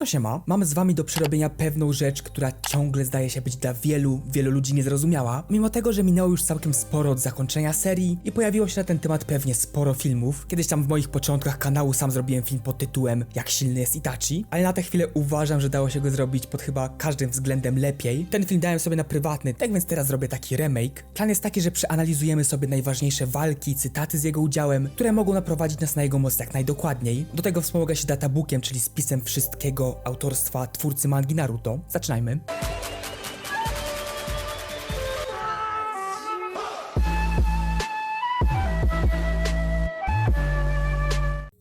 No się ma. Mam z wami do przerobienia pewną rzecz, która ciągle zdaje się być dla wielu, wielu ludzi niezrozumiała. Mimo tego, że minęło już całkiem sporo od zakończenia serii i pojawiło się na ten temat pewnie sporo filmów. Kiedyś tam w moich początkach kanału sam zrobiłem film pod tytułem Jak silny jest Itachi, ale na tę chwilę uważam, że dało się go zrobić pod chyba każdym względem lepiej. Ten film dałem sobie na prywatny, tak więc teraz zrobię taki remake. Plan jest taki, że przeanalizujemy sobie najważniejsze walki, cytaty z jego udziałem, które mogą naprowadzić nas na jego moc jak najdokładniej. Do tego wspomaga się databookiem, czyli spisem wszystkiego autorstwa twórcy mangi Naruto. Zaczynajmy.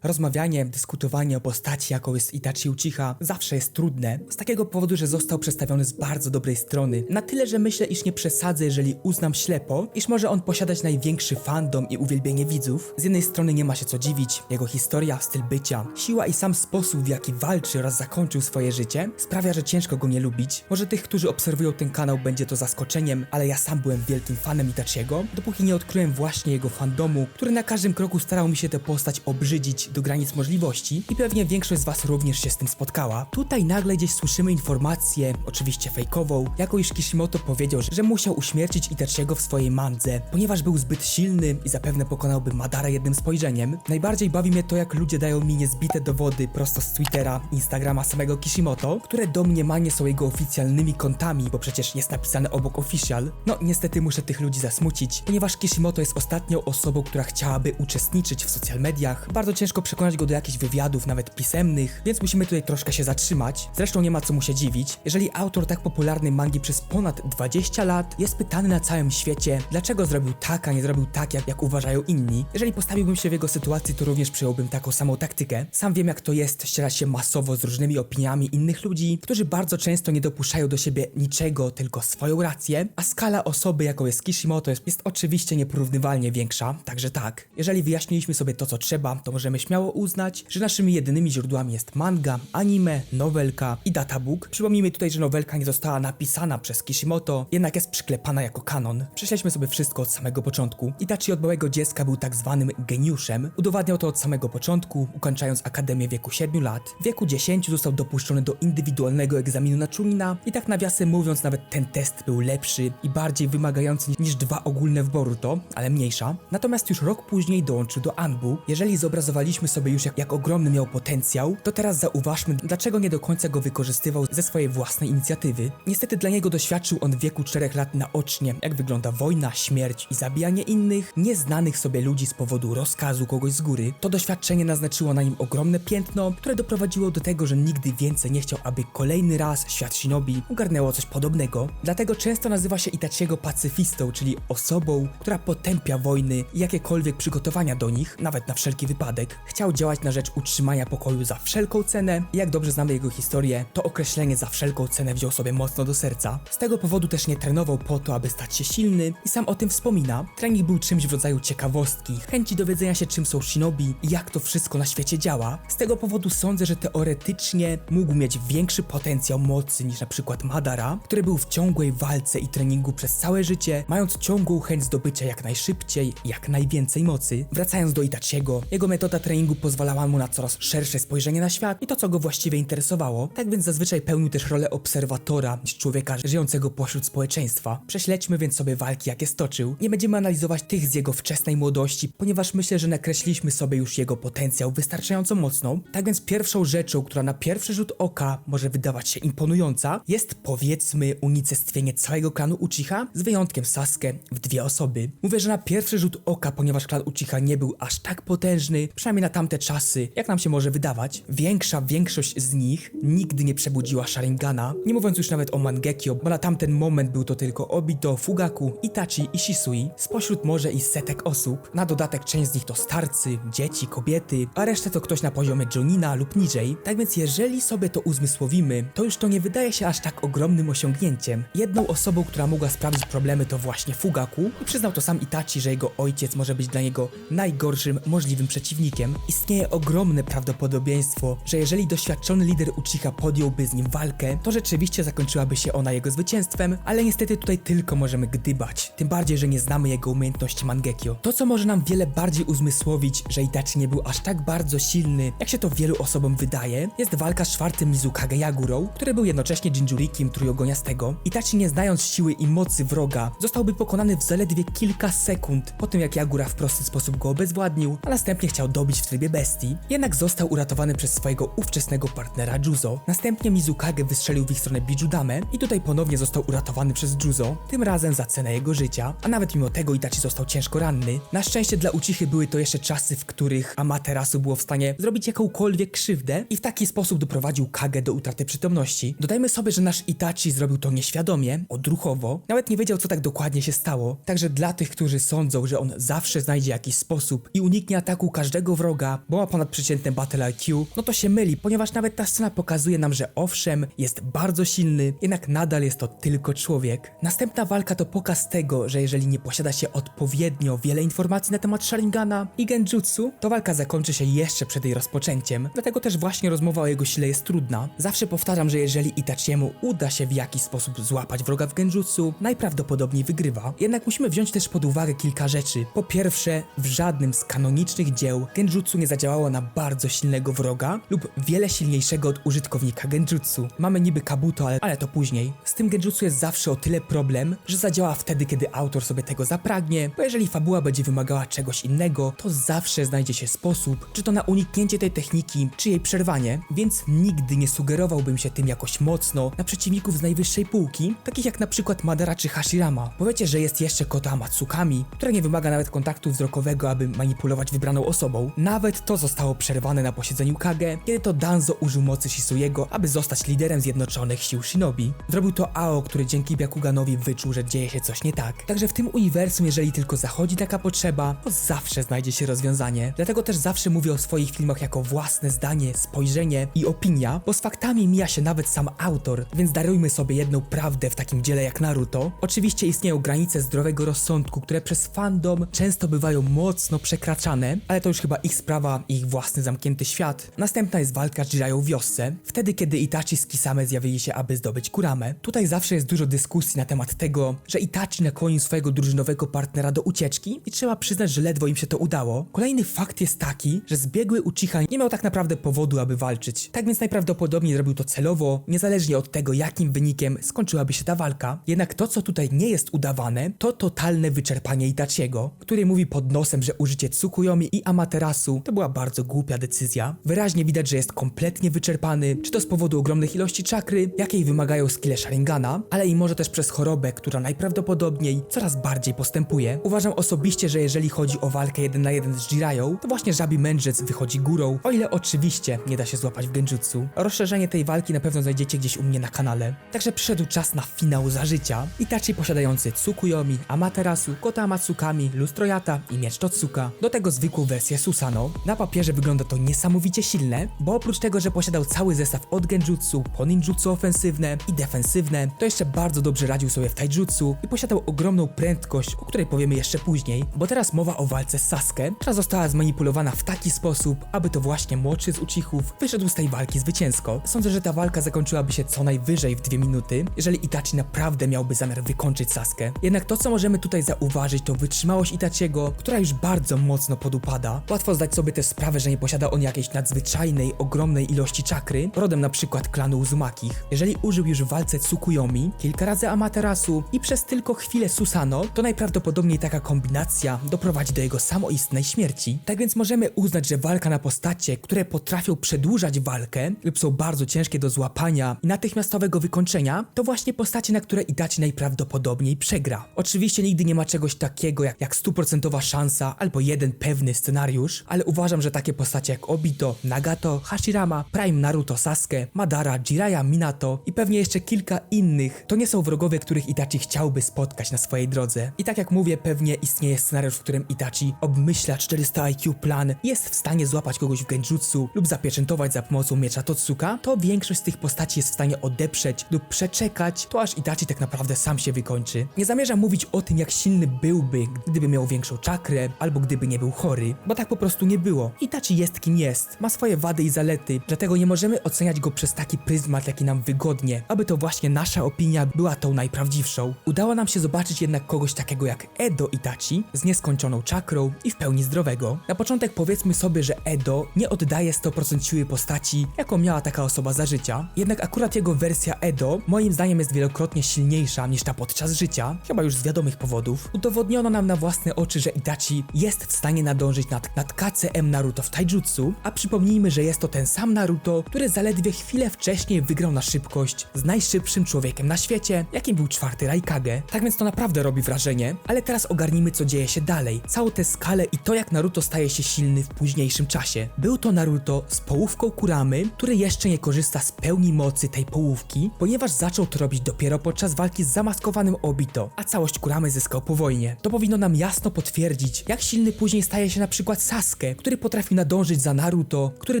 Rozmawianie, dyskutowanie o postaci, jaką jest Itachi Uchiha, zawsze jest trudne. Z takiego powodu, że został przedstawiony z bardzo dobrej strony. Na tyle, że myślę, iż nie przesadzę, jeżeli uznam ślepo, iż może on posiadać największy fandom i uwielbienie widzów. Z jednej strony nie ma się co dziwić, jego historia, styl bycia, siła i sam sposób, w jaki walczy oraz zakończył swoje życie, sprawia, że ciężko go nie lubić. Może tych, którzy obserwują ten kanał, będzie to zaskoczeniem, ale ja sam byłem wielkim fanem Itachiego, dopóki nie odkryłem właśnie jego fandomu, który na każdym kroku starał mi się tę postać obrzydzić do granic możliwości i pewnie większość z was również się z tym spotkała. Tutaj nagle gdzieś słyszymy informację, oczywiście fejkową, jako iż Kishimoto powiedział, że musiał uśmiercić Itachiego w swojej mandze, ponieważ był zbyt silny i zapewne pokonałby Madara jednym spojrzeniem. Najbardziej bawi mnie to, jak ludzie dają mi niezbite dowody prosto z Twittera, Instagrama samego Kishimoto, które domniemanie są jego oficjalnymi kontami, bo przecież jest napisane obok official. No niestety muszę tych ludzi zasmucić, ponieważ Kishimoto jest ostatnią osobą, która chciałaby uczestniczyć w social mediach. Bardzo ciężko przekonać go do jakichś wywiadów, nawet pisemnych, więc musimy tutaj troszkę się zatrzymać. Zresztą nie ma co mu się dziwić, jeżeli autor tak popularnej mangi przez ponad 20 lat jest pytany na całym świecie, dlaczego zrobił tak, a nie zrobił tak, jak, jak uważają inni. Jeżeli postawiłbym się w jego sytuacji, to również przyjąłbym taką samą taktykę. Sam wiem, jak to jest ścierać się masowo z różnymi opiniami innych ludzi, którzy bardzo często nie dopuszczają do siebie niczego, tylko swoją rację, a skala osoby, jaką jest Kishimoto, jest, jest oczywiście nieporównywalnie większa, także tak. Jeżeli wyjaśniliśmy sobie to, co trzeba, to możemy śmiało uznać, że naszymi jedynymi źródłami jest manga, anime, nowelka i databook. Przypomnijmy tutaj, że nowelka nie została napisana przez Kishimoto, jednak jest przyklepana jako kanon. Prześledźmy sobie wszystko od samego początku. Itachi od małego dziecka był tak zwanym geniuszem. Udowadniał to od samego początku, ukończając akademię w wieku 7 lat. W wieku 10 został dopuszczony do indywidualnego egzaminu na Chunina i tak nawiasem mówiąc, nawet ten test był lepszy i bardziej wymagający niż dwa ogólne w Boruto, ale mniejsza. Natomiast już rok później dołączył do Anbu. Jeżeli zobrazowaliśmy sobie już jak, jak ogromny miał potencjał, to teraz zauważmy, dlaczego nie do końca go wykorzystywał ze swojej własnej inicjatywy. Niestety dla niego doświadczył on w wieku 4 lat naocznie, jak wygląda wojna, śmierć i zabijanie innych, nieznanych sobie ludzi z powodu rozkazu kogoś z góry. To doświadczenie naznaczyło na nim ogromne piętno, które doprowadziło do tego, że nigdy więcej nie chciał, aby kolejny raz świat shinobi ogarnęło coś podobnego. Dlatego często nazywa się Itachiego pacyfistą, czyli osobą, która potępia wojny i jakiekolwiek przygotowania do nich, nawet na wszelki wypadek. Chciał działać na rzecz utrzymania pokoju za wszelką cenę jak dobrze znamy jego historię, to określenie za wszelką cenę wziął sobie mocno do serca. Z tego powodu też nie trenował po to, aby stać się silny i sam o tym wspomina. Trening był czymś w rodzaju ciekawostki, chęci dowiedzenia się czym są shinobi i jak to wszystko na świecie działa. Z tego powodu sądzę, że teoretycznie mógł mieć większy potencjał mocy niż na przykład Madara, który był w ciągłej walce i treningu przez całe życie, mając ciągłą chęć zdobycia jak najszybciej jak najwięcej mocy. Wracając do Itachiego, jego metoda treningu pozwalała mu na coraz szersze spojrzenie na świat i to, co go właściwie interesowało. Tak więc zazwyczaj pełnił też rolę obserwatora niż człowieka żyjącego pośród społeczeństwa. Prześledźmy więc sobie walki, jakie stoczył. Nie będziemy analizować tych z jego wczesnej młodości, ponieważ myślę, że nakreśliliśmy sobie już jego potencjał wystarczająco mocno. Tak więc pierwszą rzeczą, która na pierwszy rzut oka może wydawać się imponująca, jest powiedzmy unicestwienie całego klanu Uchiha, z wyjątkiem Sasuke, w dwie osoby. Mówię, że na pierwszy rzut oka, ponieważ klan Uchiha nie był aż tak potężny, przynajmniej na tamte czasy, jak nam się może wydawać. Większa większość z nich nigdy nie przebudziła Sharingana, nie mówiąc już nawet o Mangekyo, bo na tamten moment był to tylko Obito, Fugaku, Itachi i Shisui, spośród może i setek osób. Na dodatek część z nich to starcy, dzieci, kobiety, a resztę to ktoś na poziomie Jonina lub niżej. Tak więc jeżeli sobie to uzmysłowimy, to już to nie wydaje się aż tak ogromnym osiągnięciem. Jedną osobą, która mogła sprawdzić problemy to właśnie Fugaku i przyznał to sam Itachi, że jego ojciec może być dla niego najgorszym możliwym przeciwnikiem. Istnieje ogromne prawdopodobieństwo, że jeżeli doświadczony lider Uchiha podjąłby z nim walkę, to rzeczywiście zakończyłaby się ona jego zwycięstwem, ale niestety tutaj tylko możemy gdybać. Tym bardziej, że nie znamy jego umiejętności Mangekyo. To, co może nam wiele bardziej uzmysłowić, że Itachi nie był aż tak bardzo silny, jak się to wielu osobom wydaje, jest walka z czwartym Mizukage Yagurą, który był jednocześnie Jinjurikiem trójogoniastego. Itachi nie znając siły i mocy wroga, zostałby pokonany w zaledwie kilka sekund po tym, jak Yagura w prosty sposób go obezwładnił, a następnie chciał dobić w trybie bestii. Jednak został uratowany przez swojego ówczesnego partnera Juzo. Następnie Mizukage wystrzelił w ich stronę Bijudame i tutaj ponownie został uratowany przez Juzo, tym razem za cenę jego życia, a nawet mimo tego Itachi został ciężko ranny. Na szczęście dla Uchichy były to jeszcze czasy, w których Amaterasu było w stanie zrobić jakąkolwiek krzywdę i w taki sposób doprowadził Kage do utraty przytomności. Dodajmy sobie, że nasz Itachi zrobił to nieświadomie, odruchowo, nawet nie wiedział co tak dokładnie się stało. Także dla tych, którzy sądzą, że on zawsze znajdzie jakiś sposób i uniknie ataku każdego wroga, bo ma ponadprzeciętne battle IQ, no to się myli, ponieważ nawet ta scena pokazuje nam, że owszem, jest bardzo silny, jednak nadal jest to tylko człowiek. Następna walka to pokaz tego, że jeżeli nie posiada się odpowiednio wiele informacji na temat Sharingana i Genjutsu, to walka zakończy się jeszcze przed jej rozpoczęciem. Dlatego też właśnie rozmowa o jego sile jest trudna. Zawsze powtarzam, że jeżeli Itachiemu uda się w jakiś sposób złapać wroga w Genjutsu, najprawdopodobniej wygrywa. Jednak musimy wziąć też pod uwagę kilka rzeczy. Po pierwsze, w żadnym z kanonicznych dzieł Genjutsu nie zadziałało na bardzo silnego wroga lub wiele silniejszego od użytkownika Genjutsu. Mamy niby Kabuto, ale, ale to później. Z tym Genjutsu jest zawsze o tyle problem, że zadziała wtedy, kiedy autor sobie tego zapragnie, bo jeżeli fabuła będzie wymagała czegoś innego, to zawsze znajdzie się sposób, czy to na uniknięcie tej techniki, czy jej przerwanie, więc nigdy nie sugerowałbym się tym jakoś mocno na przeciwników z najwyższej półki, takich jak na przykład Madara czy Hashirama. Powiecie, że jest jeszcze Kota Matsukami, która nie wymaga nawet kontaktu wzrokowego, aby manipulować wybraną osobą. Nawet to zostało przerwane na posiedzeniu Kage, kiedy to Danzo użył mocy Shisuyego, aby zostać liderem Zjednoczonych Sił Shinobi. Zrobił to Ao, który dzięki Byakuganowi wyczuł, że dzieje się coś nie tak. Także w tym uniwersum, jeżeli tylko zachodzi taka potrzeba, to zawsze znajdzie się rozwiązanie. Dlatego też zawsze mówię o swoich filmach jako własne zdanie, spojrzenie i opinia, bo z faktami mija się nawet sam autor, więc darujmy sobie jedną prawdę w takim dziele jak Naruto. Oczywiście istnieją granice zdrowego rozsądku, które przez fandom często bywają mocno przekraczane, ale to już chyba ich sprawa ich własny zamknięty świat. Następna jest walka z Jiraiya w wiosce, wtedy kiedy Itachi z Kisame zjawili się, aby zdobyć Kuramę. Tutaj zawsze jest dużo dyskusji na temat tego, że Itachi nakłonił swojego drużynowego partnera do ucieczki i trzeba przyznać, że ledwo im się to udało. Kolejny fakt jest taki, że zbiegły Uchiha nie miał tak naprawdę powodu, aby walczyć. Tak więc najprawdopodobniej zrobił to celowo, niezależnie od tego, jakim wynikiem skończyłaby się ta walka. Jednak to, co tutaj nie jest udawane, to totalne wyczerpanie Itachiego, który mówi pod nosem, że użycie Tsukuyomi i Amaterasu to była bardzo głupia decyzja. Wyraźnie widać, że jest kompletnie wyczerpany, czy to z powodu ogromnych ilości czakry, jakiej wymagają skille Sharingana, ale i może też przez chorobę, która najprawdopodobniej coraz bardziej postępuje. Uważam osobiście, że jeżeli chodzi o walkę jeden na jeden z Jiraią, to właśnie Żabi Mędrzec wychodzi górą, o ile oczywiście nie da się złapać w Genjutsu. Rozszerzenie tej walki na pewno znajdziecie gdzieś u mnie na kanale. Także przyszedł czas na finał za życia. Itachi posiadający Tsukuyomi, Amaterasu, Kota Matsukami, Lustroyata i miecz Totsuka. Do tego zwykłą wersję Susano. Na papierze wygląda to niesamowicie silne, bo oprócz tego, że posiadał cały zestaw od Genjutsu, po ninjutsu ofensywne i defensywne, to jeszcze bardzo dobrze radził sobie w taijutsu i posiadał ogromną prędkość, o której powiemy jeszcze później, bo teraz mowa o walce z Sasuke, która została zmanipulowana w taki sposób, aby to właśnie młodszy z Uchichów wyszedł z tej walki zwycięsko. Sądzę, że ta walka zakończyłaby się co najwyżej w dwie minuty, jeżeli Itachi naprawdę miałby zamiar wykończyć Sasuke. Jednak to, co możemy tutaj zauważyć, to wytrzymałość Itachiego, która już bardzo mocno podupada. Łatwo zdać sobie też sprawę, że nie posiada on jakiejś nadzwyczajnej, ogromnej ilości czakry, rodem na przykład klanu Uzumakich. Jeżeli użył już w walce Tsukuyomi, kilka razy Amaterasu i przez tylko chwilę Susano, to najprawdopodobniej taka kombinacja doprowadzi do jego samoistnej śmierci. Tak więc możemy uznać, że walka na postacie, które potrafią przedłużać walkę lub są bardzo ciężkie do złapania i natychmiastowego wykończenia, to właśnie postacie, na które Itachi najprawdopodobniej przegra. Oczywiście nigdy nie ma czegoś takiego jak, jak stuprocentowa szansa albo jeden pewny scenariusz, ale uważam, że takie postacie jak Obito, Nagato, Hashirama, Prime Naruto Sasuke, Madara, Jiraiya, Minato i pewnie jeszcze kilka innych, to nie są wrogowie, których Itachi chciałby spotkać na swojej drodze. I tak jak mówię, pewnie istnieje scenariusz, w którym Itachi obmyśla 400 IQ plan, jest w stanie złapać kogoś w genjutsu lub zapieczętować za pomocą miecza Totsuka, to większość z tych postaci jest w stanie odeprzeć lub przeczekać, to aż Itachi tak naprawdę sam się wykończy. Nie zamierzam mówić o tym, jak silny byłby, gdyby miał większą czakrę, albo gdyby nie był chory, bo tak po prostu prostu nie było. Itachi jest kim jest, ma swoje wady i zalety, dlatego nie możemy oceniać go przez taki pryzmat, jaki nam wygodnie, aby to właśnie nasza opinia była tą najprawdziwszą. Udało nam się zobaczyć jednak kogoś takiego jak Edo Itachi z nieskończoną czakrą i w pełni zdrowego. Na początek powiedzmy sobie, że Edo nie oddaje 100% siły postaci, jaką miała taka osoba za życia, jednak akurat jego wersja Edo moim zdaniem jest wielokrotnie silniejsza niż ta podczas życia, chyba już z wiadomych powodów. Udowodniono nam na własne oczy, że Itachi jest w stanie nadążyć nad, nad KCM Naruto w taijutsu, a przypomnijmy, że jest to ten sam Naruto, który zaledwie chwilę wcześniej wygrał na szybkość z najszybszym człowiekiem na świecie, jakim był czwarty Raikage. Tak więc to naprawdę robi wrażenie, ale teraz ogarnijmy co dzieje się dalej. Całą tę skalę i to jak Naruto staje się silny w późniejszym czasie. Był to Naruto z połówką Kuramy, który jeszcze nie korzysta z pełni mocy tej połówki, ponieważ zaczął to robić dopiero podczas walki z zamaskowanym Obito, a całość Kuramy zyskał po wojnie. To powinno nam jasno potwierdzić, jak silny później staje się na przykład Sasuke, który potrafił nadążyć za Naruto, który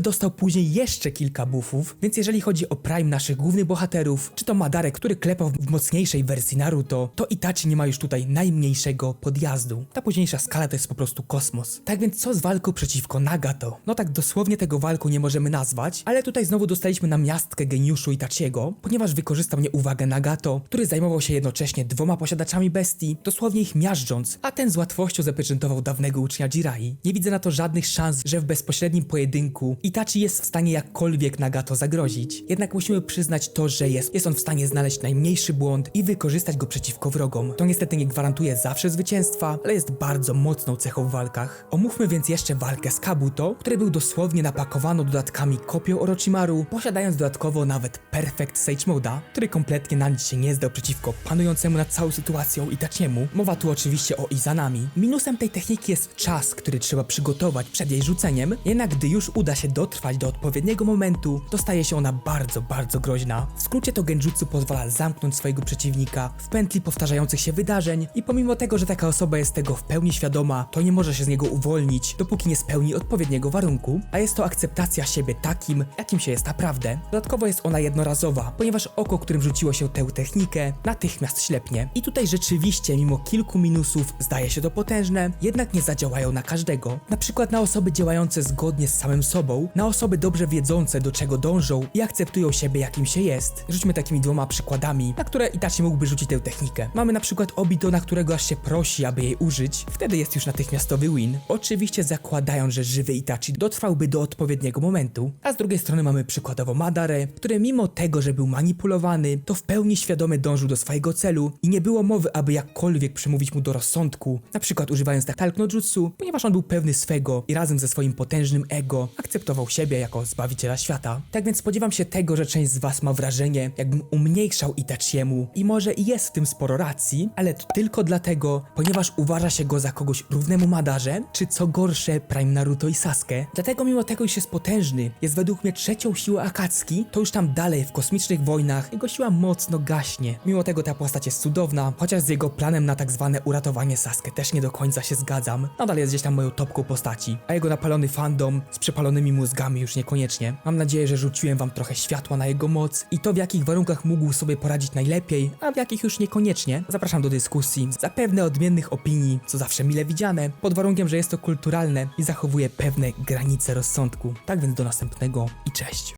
dostał później jeszcze kilka buffów, więc jeżeli chodzi o prime naszych głównych bohaterów, czy to Madare, który klepał w mocniejszej wersji Naruto, to Itachi nie ma już tutaj najmniejszego podjazdu. Ta późniejsza skala to jest po prostu kosmos. Tak więc co z walką przeciwko Nagato? No tak dosłownie tego walką nie możemy nazwać, ale tutaj znowu dostaliśmy na miastkę geniuszu Itachiego, ponieważ wykorzystał nieuwagę Nagato, który zajmował się jednocześnie dwoma posiadaczami bestii, dosłownie ich miażdżąc, a ten z łatwością zapieczętował dawnego ucznia Jirai. Nie widzę na to żadnych szans, że w bezpośrednim pojedynku Itachi jest w stanie jakkolwiek Nagato zagrozić. Jednak musimy przyznać to, że jest, jest on w stanie znaleźć najmniejszy błąd i wykorzystać go przeciwko wrogom. To niestety nie gwarantuje zawsze zwycięstwa, ale jest bardzo mocną cechą w walkach. Omówmy więc jeszcze walkę z Kabuto, który był dosłownie napakowano dodatkami kopią Orochimaru, posiadając dodatkowo nawet Perfect Sage Moda, który kompletnie na nic się nie zdał przeciwko panującemu nad całą sytuacją Itachiemu. Mowa tu oczywiście o Izanami. Minusem tej techniki jest czas, który trzeba przygotować przed jej rzuceniem, jednak gdy już uda się dotrwać do odpowiedniego momentu, to staje się ona bardzo, bardzo groźna. W skrócie to genjutsu pozwala zamknąć swojego przeciwnika w pętli powtarzających się wydarzeń i pomimo tego, że taka osoba jest tego w pełni świadoma, to nie może się z niego uwolnić, dopóki nie spełni odpowiedniego warunku, a jest to akceptacja siebie takim, jakim się jest naprawdę. Dodatkowo jest ona jednorazowa, ponieważ oko, którym rzuciło się tę technikę, natychmiast ślepnie. I tutaj rzeczywiście, mimo kilku minusów, zdaje się to potężne, jednak nie zadziałają na każdego. Na przykład na osoby działające zgodnie z samym sobą, na osoby dobrze wiedzące do czego dążą i akceptują siebie jakim się jest. Rzućmy takimi dwoma przykładami, na które Itachi mógłby rzucić tę technikę. Mamy na przykład Obito, na którego aż się prosi, aby jej użyć, wtedy jest już natychmiastowy win. Oczywiście zakładając, że żywy Itachi dotrwałby do odpowiedniego momentu, a z drugiej strony mamy przykładowo Madare, który mimo tego, że był manipulowany, to w pełni świadomie dążył do swojego celu i nie było mowy, aby jakkolwiek przemówić mu do rozsądku, na przykład używając tak no jutsu, ponieważ on był pewny swego i razem ze swoim potężnym ego akceptował siebie jako zbawiciela świata. Tak więc spodziewam się tego, że część z was ma wrażenie, jakbym umniejszał Itachiemu i może jest w tym sporo racji, ale to tylko dlatego, ponieważ uważa się go za kogoś równemu Madarze, czy co gorsze Prime Naruto i Sasuke. Dlatego mimo tego, iż jest potężny, jest według mnie trzecią siłą Akatsuki, to już tam dalej w kosmicznych wojnach jego siła mocno gaśnie. Mimo tego ta postać jest cudowna, chociaż z jego planem na tak zwane uratowanie Sasuke też nie do końca się zgadzam. Nadal jest gdzieś tam moją topką postaci, a jego napalony fandom z przepalonymi mózgami już niekoniecznie. Mam nadzieję, że rzuciłem wam trochę światła na jego moc i to w jakich warunkach mógł sobie poradzić najlepiej, a w jakich już niekoniecznie. Zapraszam do dyskusji, zapewne odmiennych opinii, co zawsze mile widziane, pod warunkiem, że jest to kulturalne i zachowuje pewne granice rozsądku. Tak więc do następnego i cześć.